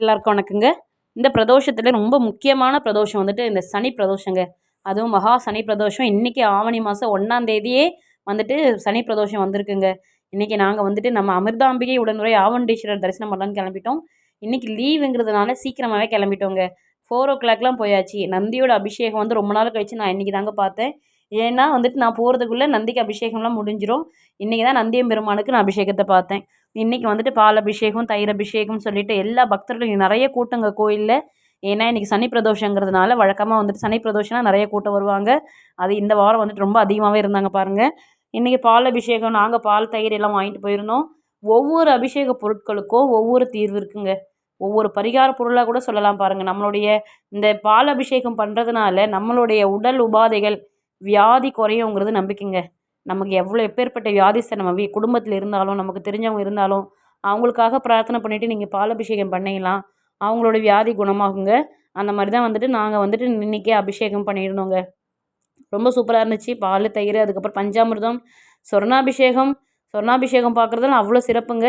எல்லாருக்கும் வணக்கங்க. இந்த பிரதோஷத்தில் ரொம்ப முக்கியமான பிரதோஷம் வந்துட்டு இந்த சனி பிரதோஷங்க. அதுவும் மகா சனி பிரதோஷம். இன்றைக்கி ஆவணி மாதம் ஒன்றாந்தேதியே வந்துட்டு சனி பிரதோஷம் வந்திருக்குங்க. இன்றைக்கி நாங்கள் வந்துட்டு நம்ம அமிர்தாம்பிகை உடனுரை ஆவண்டீஸ்வரர் தரிசனம் பண்ணலான்னு கிளம்பிட்டோம். இன்றைக்கி லீவுங்கிறதுனால சீக்கிரமாகவே கிளம்பிட்டோங்க. ஃபோர் ஓ கிளாக்லாம் போயாச்சு. நந்தியோட அபிஷேகம் வந்து ரொம்ப நாள் கழிச்சு நான் இன்றைக்கி தாங்க பார்த்தேன். ஏன்னா வந்துட்டு நான் போகிறதுக்குள்ளே நந்திக்கு அபிஷேகம்லாம் முடிஞ்சிடும் இன்றைக்கி தான் நந்தியம் பெருமானுக்கு நான் அபிஷேகத்தை பார்த்தேன். இன்றைக்கி வந்துட்டு பால் அபிஷேகம் தயிர் அபிஷேகம்னு சொல்லிட்டு எல்லா பக்தர்களும் நிறைய கூட்டங்க கோயிலில். ஏன்னா இன்றைக்கி சனி பிரதோஷங்கிறதுனால வழக்கமாக வந்துட்டு சனி பிரதோஷம்னா நிறைய கூட்டம் வருவாங்க. அது இந்த வாரம் வந்துட்டு ரொம்ப அதிகமாகவே இருந்தாங்க பாருங்கள் இன்றைக்கி பால் அபிஷேகம் நாங்கள் பால் தயிர் எல்லாம் வாங்கிட்டு போயிருந்தோம். ஒவ்வொரு அபிஷேக பொருட்களுக்கும் ஒவ்வொரு தீர்வு இருக்குங்க. ஒவ்வொரு பரிகார பொருளாக கூட சொல்லலாம் பாருங்கள் நம்மளுடைய இந்த பால் அபிஷேகம் பண்ணுறதுனால நம்மளுடைய உடல் உபாதைகள் வியாதி குறையுங்கிறது நம்பிக்கைங்க. நமக்கு எவ்வளோ எப்பேற்பட்ட வியாதிஸ்தர் நம்ம வீ குடும்பத்தில் இருந்தாலும் நமக்கு தெரிஞ்சவங்க இருந்தாலும் அவங்களுக்காக பிரார்த்தனை பண்ணிவிட்டு நீங்கள் பால் அபிஷேகம் பண்ணிக்கலாம். அவங்களோட வியாதி குணமாகுங்க. அந்த மாதிரி தான் வந்துட்டு நாங்கள் வந்துட்டு இன்றைக்கே அபிஷேகம் பண்ணியிருந்தோங்க ரொம்ப சூப்பராக இருந்துச்சு. பால் தயிர் அதுக்கப்புறம் பஞ்சாமிர்தம் சொர்ணாபிஷேகம். சொர்ணாபிஷேகம் பார்க்குறதுலாம் அவ்வளோ சிறப்புங்க.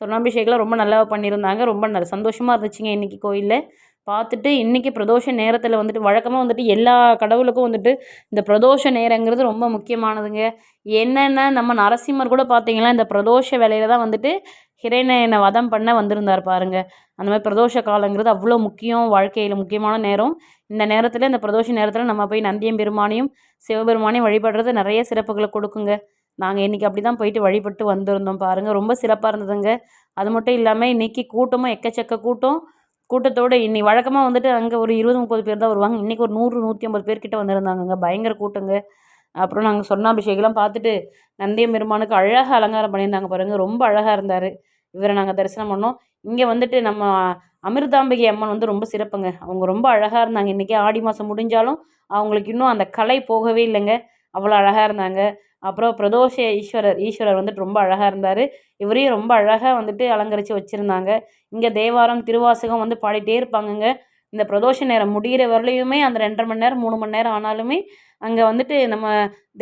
சொர்ணாபிஷேகம்லாம் ரொம்ப நல்லா பண்ணியிருந்தாங்க. ரொம்ப நல்ல சந்தோஷமாக இருந்துச்சுங்க இன்றைக்கி கோயிலில். பார்த்துட்டு இன்றைக்கி பிரதோஷ நேரத்தில் வந்துட்டு வழக்கமாக வந்துட்டு எல்லா கடவுளுக்கும் வந்துட்டு இந்த பிரதோஷ நேரங்கிறது ரொம்ப முக்கியமானதுங்க. என்னென்ன நம்ம நரசிம்மர் கூட பார்த்தீங்கன்னா இந்த பிரதோஷ வேலையில் தான் வந்துட்டு ஹிரண்யனை வதம் பண்ண வந்திருந்தார் பாருங்க. அந்த மாதிரி பிரதோஷ காலங்கிறது அவ்வளோ முக்கியம் வாழ்க்கையில் முக்கியமான நேரம். இந்த நேரத்தில் இந்த பிரதோஷ நேரத்தில் நம்ம போய் நந்தியம் பெருமானையும் சிவபெருமானையும் வழிபடுறது நிறைய சிறப்புகளை கொடுக்குங்க. நாங்கள் இன்றைக்கி அப்படி தான் போயிட்டு வழிபட்டு வந்திருந்தோம் பாருங்கள் ரொம்ப சிறப்பாக இருந்ததுங்க. அது மட்டும் இல்லாமல் இன்றைக்கி கூட்டமும் எக்கச்சக்க கூட்டம். கூட்டத்தோடு இன்னி வழக்கமாக வந்துட்டு அங்கே ஒரு இருபது முப்பது பேர் தான் வருவாங்க. இன்றைக்கி ஒரு நூறு நூற்றி ஐம்பது பேர்கிட்ட வந்திருந்தாங்கங்க. பயங்கர கூட்டங்க. அப்புறம் நாங்கள் சொன்னாபிஷேகம்லாம் பார்த்துட்டு நந்தியம் பெருமானுக்கு அழகாக அலங்காரம் பண்ணியிருந்தாங்க பாருங்கள் ரொம்ப அழகாக இருந்தார். இவரை நாங்கள் தரிசனம் பண்ணோம். இங்கே வந்துட்டு நம்ம அமிர்தாம்பிகை அம்மன் வந்து ரொம்ப சிறப்புங்க. அவங்க ரொம்ப அழகாக இருந்தாங்க. இன்றைக்கி ஆடி மாதம் முடிஞ்சாலும் அவங்களுக்கு இன்னும் அந்த கலை போகவே இல்லைங்க. அவ்வளோ அழகாக இருந்தாங்க. அப்புறம் பிரதோஷ ஈஸ்வரர் ஈஸ்வரர் வந்துட்டு ரொம்ப அழகாக இருந்தார். இவரையும் ரொம்ப அழகாக வந்துட்டு அலங்கரித்து வச்சுருந்தாங்க. இங்கே தேவாரம் திருவாசகம் வந்து பாடிட்டே இருப்பாங்கங்க. இந்த பிரதோஷ நேரம் முடிகிற வரலையுமே அந்த ரெண்டரை மணி நேரம் மூணு மணி நேரம் ஆனாலுமே அங்கே வந்துட்டு நம்ம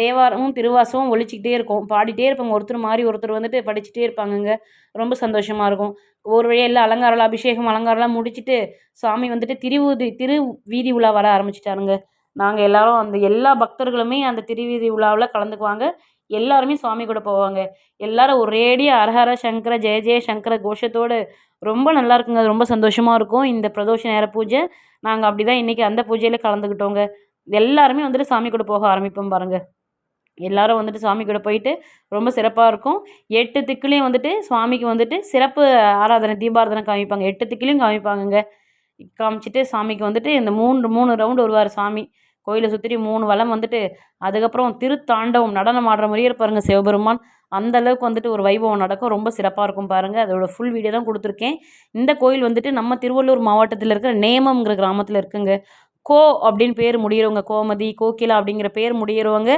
தேவாரமும் திருவாசமும் ஒழிச்சிக்கிட்டே இருக்கும். பாடிட்டே இருப்பாங்க. ஒருத்தர் மாதிரி ஒருத்தர் வந்துட்டு படிச்சுட்டே இருப்பாங்கங்க. ரொம்ப சந்தோஷமாக இருக்கும். ஒரு வழியாக எல்லாம் அலங்காரம் அபிஷேகம் அலங்காரம்லாம் முடிச்சுட்டு சாமி வந்துட்டு திருவுதி திரு வீதி உலா வர ஆரம்பிச்சிட்டாருங்க. நாங்கள் எல்லோரும் அந்த எல்லா பக்தர்களுமே அந்த திருவீதி உலாவில் கலந்துக்குவாங்க. எல்லாருமே சுவாமி கூட போவாங்க. எல்லோரும் ஒரேடியாக அரஹர சங்கர ஜெய ஜெய சங்கர கோஷத்தோடு ரொம்ப நல்லா இருக்குங்க. அது ரொம்ப சந்தோஷமாக இருக்கும். இந்த பிரதோஷ நேர பூஜை. நாங்கள் அப்படி தான் இன்றைக்கி அந்த பூஜையில் கலந்துக்கிட்டோங்க எல்லாருமே வந்துட்டு சாமி கூட போக ஆரம்பிப்போம் பாருங்கள் எல்லாரும் வந்துட்டு சாமி கூட போயிட்டு ரொம்ப சிறப்பாக இருக்கும். எட்டு திக்குலேயும் வந்துட்டு சுவாமிக்கு வந்துட்டு சிறப்பு ஆராதனை தீபாராதனை காமிப்பாங்க. எட்டு திக்குலேயும் காமிப்பாங்கங்க. காமிச்சிட்டு சாமிக்கு வந்துட்டு இந்த மூன்று மூணு ரவுண்டு வருவார் சாமி. கோயிலை சுற்றி மூணு வளம் வந்துட்டு அதுக்கப்புறம் திருத்தாண்டவம் நடனம் ஆடுற மாதிரியே இருப்பாருங்க சிவபெருமான். அந்த அளவுக்கு வந்துட்டு ஒரு வைபவம் நடக்கும். ரொம்ப சிறப்பாக இருக்கும் பாருங்கள் அதோட ஃபுல் வீடியோ தான் கொடுத்துருக்கேன். இந்த கோயில் வந்துட்டு நம்ம திருவள்ளூர் மாவட்டத்தில் இருக்கிற நேமம்ங்கிற கிராமத்தில் இருக்குங்க. கோ அப்படின்னு பேர் முடியிறவங்க கோமதி கோகிலா அப்படிங்கிற பேர் முடியிறவங்க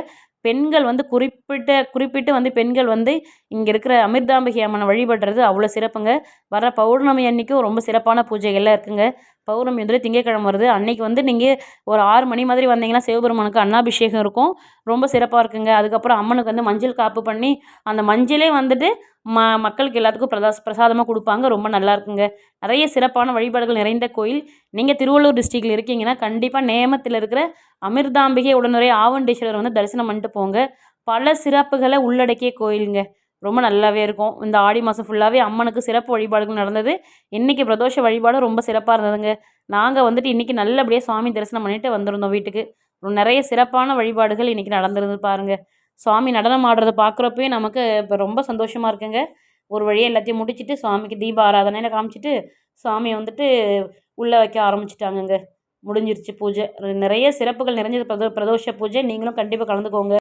பெண்கள் வந்து குறிப்பிட்ட குறிப்பிட்டு வந்து பெண்கள் வந்து இங்கே இருக்கிற அமிர்தாம்பிகை அம்மனை வழிபடுறது அவ்வளோ சிறப்புங்க. வர பௌர்ணமி அன்னைக்கும் ரொம்ப சிறப்பான பூஜைகள்லாம் இருக்குங்க. பௌர்ணமி வந்து திங்கக்கிழமை வருது. அன்றைக்கி வந்து நீங்கள் ஒரு ஆறு மணி மாதிரி வந்தீங்கன்னா சிவபெருமானுக்கு அன்னாபிஷேகம் இருக்கும். ரொம்ப சிறப்பாக இருக்குங்க. அதுக்கப்புறம் அம்மனுக்கு வந்து மஞ்சள் காப்பு பண்ணி அந்த மஞ்சளே வந்துட்டு ம மக்களுக்கு எல்லாத்துக்கும் பிரதா பிரசாதமாக கொடுப்பாங்க. ரொம்ப நல்லா இருக்குங்க. நிறைய சிறப்பான வழிபாடுகள் நிறைந்த கோயில். நீங்கள் திருவள்ளூர் டிஸ்ட்ரிக்டில் இருக்கீங்கன்னா கண்டிப்பாக நேமத்தில் இருக்கிற அமிர்தாம்பிகை உடனுரை ஆவண்டீஸ்வரர் வந்து தரிசனம் பண்ணிட்டு போங்க. பல சிறப்புகளை உள்ளடக்கிய கோயிலுங்க. ரொம்ப நல்லாவே இருக்கும். இந்த ஆடி மாதம் ஃபுல்லாகவே அம்மனுக்கு சிறப்பு வழிபாடுகள் நடந்தது. இன்றைக்கி பிரதோஷ வழிபாடு ரொம்ப சிறப்பாக இருந்ததுங்க. நாங்கள் வந்துட்டு இன்றைக்கி நல்லபடியாக சுவாமி தரிசனம் பண்ணிட்டு வந்திருந்தோம் வீட்டுக்கு. நிறைய சிறப்பான வழிபாடுகள் இன்றைக்கி நடந்திருந்து பாருங்கள் சுவாமி நடனம் ஆடுறத பார்க்குறப்பயே நமக்கு இப்போ ரொம்ப சந்தோஷமாக இருக்குங்க. ஒரு வழியாக எல்லாத்தையும் முடிச்சுட்டு சுவாமிக்கு தீப ஆராதனையில் காமிச்சிட்டு சுவாமியை வந்துட்டு உள்ளே வைக்க ஆரம்பிச்சிட்டாங்கங்க. முடிஞ்சிருச்சு பூஜை. நிறைய சிறப்புகள் நிறைஞ்சது பிரதோ பிரதோஷ பூஜை. நீங்களும் கண்டிப்பாக கலந்துக்கோங்க.